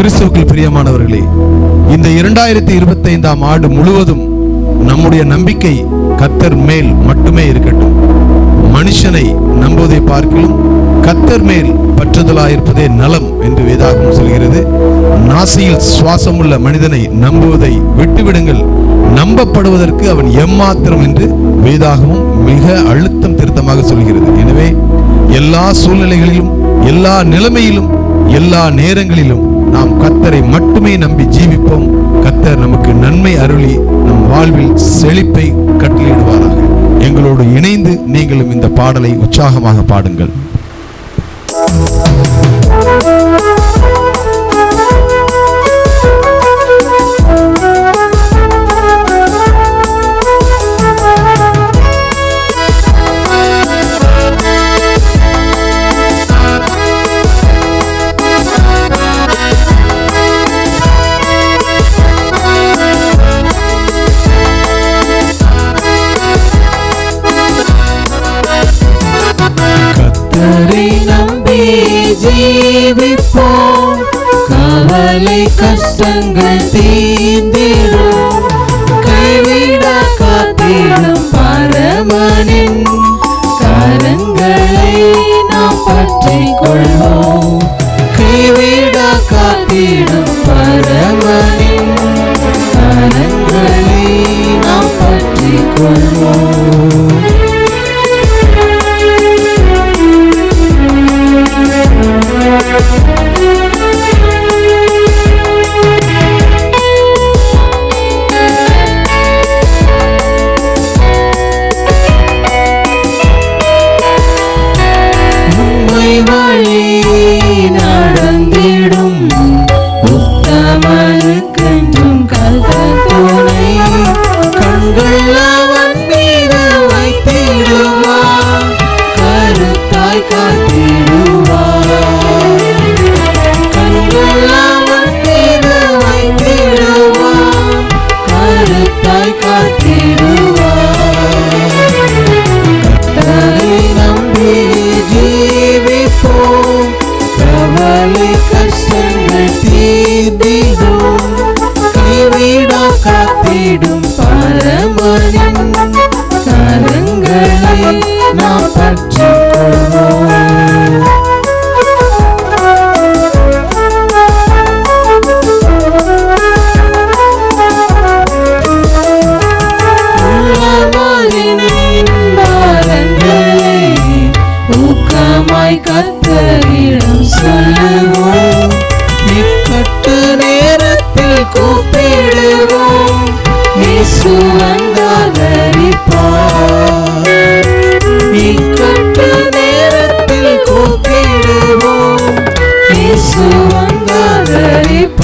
கிறிஸ்துவுக்குள் பிரியமானவர்களே இந்த இரண்டாயிரத்தி இருபத்தி ஐந்தாம் ஆண்டு முழுவதும் நம்முடைய நம்பிக்கை கத்தர் மேல் மட்டுமே இருக்கட்டும். மனுஷனை நம்புவதை பார்க்கிலும் கத்தர் மேல் பற்றுதலாயிருப்பதே நலம் என்று வேதாகம் சொல்கிறது. நாசியில் சுவாசமுள்ள மனிதனை நம்புவதை விட்டுவிடுங்கள். நம்பப்படுவதற்கு அவன் எம்மாத்திரம் என்று வேதாகமும் மிக அழுத்தம் திருத்தமாக சொல்கிறது. எனவே எல்லா சூழ்நிலைகளிலும் எல்லா நிலைமையிலும் எல்லா நேரங்களிலும் நாம் கத்தரை மட்டுமே நம்பி ஜீவிப்போம். கத்தர் நமக்கு நன்மை அருளி நம் வாழ்வில் செழிப்பை கட்டளையிடுவாராக. எங்களோடு இணைந்து நீங்களும் இந்த பாடலை உற்சாகமாக பாடுங்கள். ஜீவிப்போம் கவலை கஷ்டங்கள் தீர்ந்திடும். கைவிட காத்திடும் பரமனின் கரங்களை நாம் பற்றிக் கொள்வோம். கைவிட காத்திடும் பரமனின் கரங்களை நாம் பற்றிக் கொள்வோம். Yes. கரங்களை நாம் பற்றிக் ஊக்கமாய் இயேசு